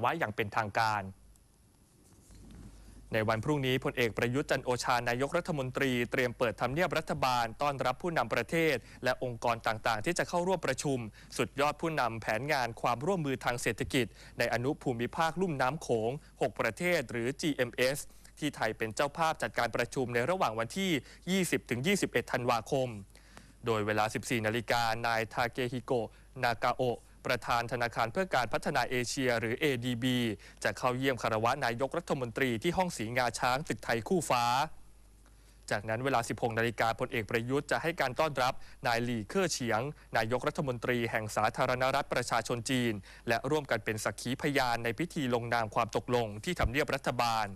ไว้อย่างเป็นทางการ ในวันพรุ่งนี้พลเอกประยุทธ์จันโอชานายกรัฐมนตรีเตรียมเปิดทำเนียบรัฐบาลต้อนรับผู้นำประเทศ และองค์กรต่างๆ ที่จะเข้าร่วมประชุม สุดยอดผู้นำแผนงานความร่วมมือทางเศรษฐกิจ ในอนุภูมิภาคลุ่มน้ำโขง 6 ประเทศหรือ GMS ที่ไทยเป็นเจ้าภาพจัดการประชุมในระหว่างวันที่ 20-21 ธันวาคม โดยเวลา 14 นาฬิกานายทาเกฮิโกะ นากาโอะ ประธานธนาคารเพื่อการพัฒนาเอเชียหรือ ADB จะเข้าเยี่ยมคารวะนายกรัฐมนตรีที่ห้องสีงาช้างตึกไทยคู่ฟ้า จากนั้นเวลา 16 นาฬิกาพลเอกประยุทธ์จะให้การต้อนรับนายหลี่เค่อเฉียง นายกรัฐมนตรีแห่งสาธารณรัฐประชาชนจีน และร่วมกันเป็นสักขีพยานในพิธีลงนามความตกลงที่ทำเนียบรัฐบาล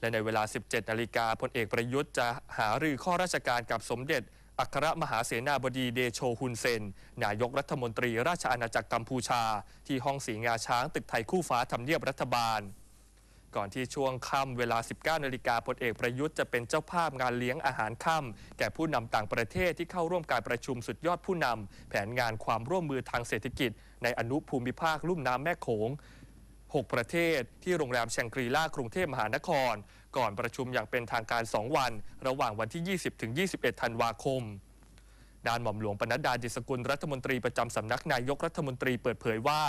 และในเวลา 17 นาฬิกาพลเอกประยุทธ์จะหารือข้อราชการกับสมเด็จ อัครมหาเสนาบดีเดโชฮุนเซน นายกรัฐมนตรีราชอาณาจักรกัมพูชา ที่ห้องสีงาช้างตึกไทยคู่ฟ้าทำเนียบรัฐบาล ก่อนที่ช่วงค่ำเวลา 19นาฬิกาพลเอกประยุทธ์จะเป็นเจ้าภาพงานเลี้ยงอาหารค่ำแก่ผู้นำต่างประเทศที่เข้าร่วมการประชุมสุดยอดผู้นำแผนงานความร่วมมือทางเศรษฐกิจ ในอนุภูมิภาคลุ่มน้ำแม่โขง 6 ประเทศ ที่โรงแรมแชงกรีล่ากรุงเทพมหานคร ก่อนประชุมอย่างเป็นทางการ 2 วัน ระหว่างวันที่ 20 ถึง 21 ธันวาคม ด้านหม่อมหลวงปนัดดาดิสกุลรัฐมนตรีประจำสำนักนายกรัฐมนตรีเปิดเผยว่า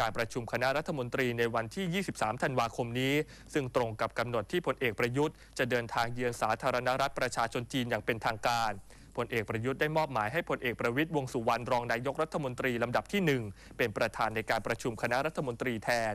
การประชุมคณะรัฐมนตรีในวันที่ 23 ธันวาคมนี้ ซึ่งตรงกับกำหนดที่พลเอกประยุทธ์จะเดินทางเยือนสาธารณรัฐประชาชนจีนอย่างเป็นทางการพลเอกประยุทธ์ได้มอบหมายให้พลเอกประวิตยวงสุวรรณรองนายกรัฐมนตรีลำดับที่หนึ่งเป็นประธานในการประชุมคณะรัฐมนตรีแทน